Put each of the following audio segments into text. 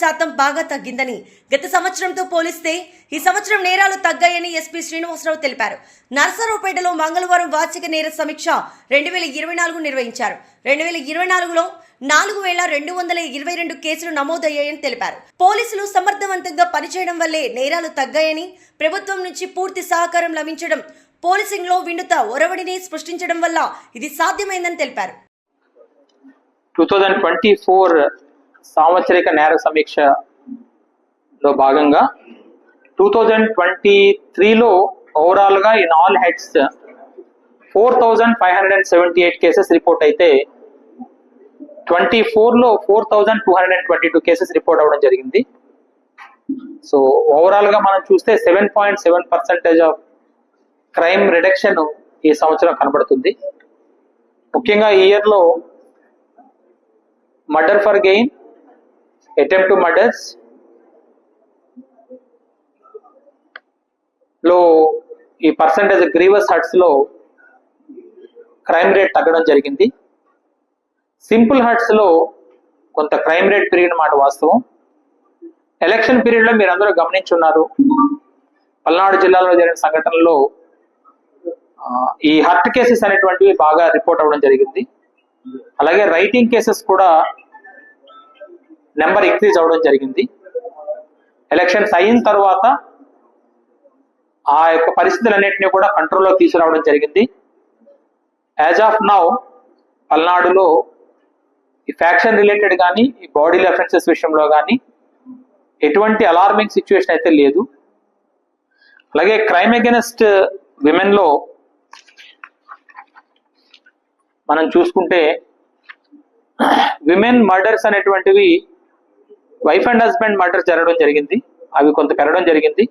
శాతం బాగా తగ్గిందని గత సంవత్సరంతో పోలిస్తే ఈ సంవత్సరం నేరాలు తగ్గాయని ఎస్పీ శ్రీనివాసరావు తెలిపారు. నర్సరావుపేటలో మంగళవారం వార్షిక నేర సమీక్ష రెండు వేల ఇరవై నాలుగు నిర్వహించారు. రెండు వేల ఇరవై నాలుగులో నాలుగు వేల రెండు వందల ఇరవై రెండు కేసులు నమోదయ్యాయని తెలిపారు. పోలీసులు సమర్థవంతంగా పనిచేయడం వల్లే నేరాలు తగ్గాయని ప్రభుత్వం నుంచి పూర్తి సహకారం లభించడం పోలీసింగ్లో ఒరవడిని సృష్టించడం వల్ల ఇది సాధ్యమైందని తెలిపారు. టూ థౌజండ్ ట్వంటీ ఫోర్ సాంవత్సరిక నేర సమీక్షలో భాగంగా టూ థౌజండ్ ట్వంటీ త్రీలో ఓవరాల్గా in all heads four thousand five hundred and seventy eight cases report అయితే ట్వంటీ ఫోర్లో four thousand two hundred and twenty two cases report అవ్వడం జరిగింది. సో ఓవరాల్గా మనం చూస్తే seven point seven percentage of crime reduction ఈ సంవత్సరం కనబడుతుంది. ముఖ్యంగా ఈ ఇయర్లో murder for gain attempt to మర్డర్స్లో ఈ పర్సంటేజ్ గ్రీవస్ హర్ట్స్లో క్రైమ్ రేట్ తగ్గడం జరిగింది. సింపుల్ హర్ట్స్లో కొంత క్రైమ్ రేట్ పెరిగిన మాట వాస్తవం. ఎలక్షన్ పీరియడ్లో మీరందరూ గమనించున్నారు. పల్నాడు జిల్లాలో జరిగిన సంఘటనలో ఈ హర్ట్ కేసెస్ అనేటువంటివి బాగా రిపోర్ట్ అవ్వడం జరిగింది. అలాగే రైటింగ్ కేసెస్ కూడా నెంబర్ ఇంక్రీజ్ అవడం జరిగింది. ఎలక్షన్స్ అయిన తర్వాత ఆ యొక్క పరిస్థితులన్నింటినీ కూడా కంట్రోల్లో తీసుకురావడం జరిగింది. యాజ్ ఆఫ్ నౌ పల్నాడులో ఈ ఫ్యాక్షన్ రిలేటెడ్ కానీ ఈ బాడీ అఫెన్సెస్ విషయంలో కానీ ఎటువంటి అలార్మింగ్ సిచ్యువేషన్ అయితే లేదు. అలాగే క్రైమ్ అగెనెస్ట్ విమెన్లో మనం చూసుకుంటే విమెన్ మర్డర్స్ అనేటువంటివి వైఫ్ అండ్ హస్బెండ్ మర్డర్ జరగడం జరిగింది. అవి కొంత పెరగడం జరిగింది.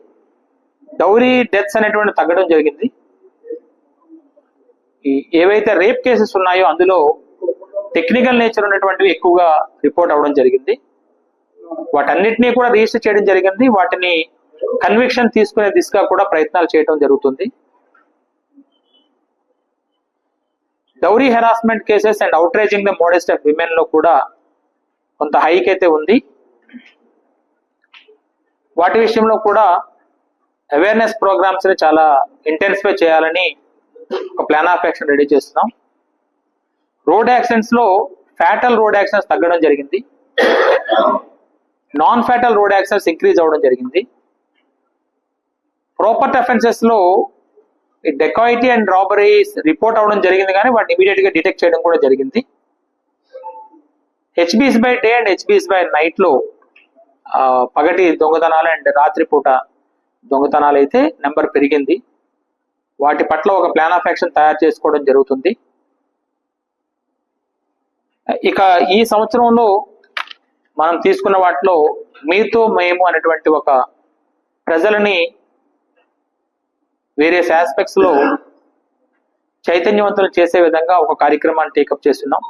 డౌరీ డెత్స్ అనేటువంటి తగ్గడం జరిగింది. ఈ ఏవైతే రేప్ కేసెస్ ఉన్నాయో అందులో టెక్నికల్ నేచర్ ఉన్నటువంటివి ఎక్కువగా రిపోర్ట్ అవ్వడం జరిగింది. వాటన్నిటినీ కూడా రిజిస్టర్ చేయడం జరిగింది. వాటిని కన్విక్షన్ తీసుకునే దిశగా కూడా ప్రయత్నాలు చేయడం జరుగుతుంది. Dowry harassment cases and outraging the modest of విమెన్లో కూడా కొంత హైక్ అయితే ఉంది. వాటి విషయంలో కూడా అవేర్నెస్ ప్రోగ్రామ్స్ని చాలా ఇంటెన్సిఫై చేయాలని ఒక ప్లాన్ ఆఫ్ యాక్షన్ రెడీ చేస్తున్నాం. రోడ్ యాక్సిడెంట్స్లో ఫ్యాటల్ రోడ్ యాక్సిడెంట్స్ తగ్గడం జరిగింది. Non fatal road accidents increase అవ్వడం జరిగింది. ప్రాపర్టీ అఫెన్సెస్లో డెకాయిటీ అండ్ రాబరీస్ రిపోర్ట్ అవ్వడం జరిగింది కానీ వాటిని ఇమీడియట్గా డిటెక్ట్ చేయడం కూడా జరిగింది. HBS by day and HBS by నైట్లో పగటి దొంగతనాలు అండ్ రాత్రిపూట దొంగతనాలు అయితే నెంబర్ పెరిగింది. వాటి పట్ల ఒక ప్లాన్ ఆఫ్ యాక్షన్ తయారు చేసుకోవడం జరుగుతుంది. ఇక ఈ సంవత్సరంలో మనం తీసుకున్న వాటిలో మీతో మేము అనేటువంటి ఒక ప్రజలని వేరియస్ ఆస్పెక్ట్స్లో చైతన్యవంతులు చేసే విధంగా ఒక కార్యక్రమాన్ని టేకప్ చేస్తున్నాం.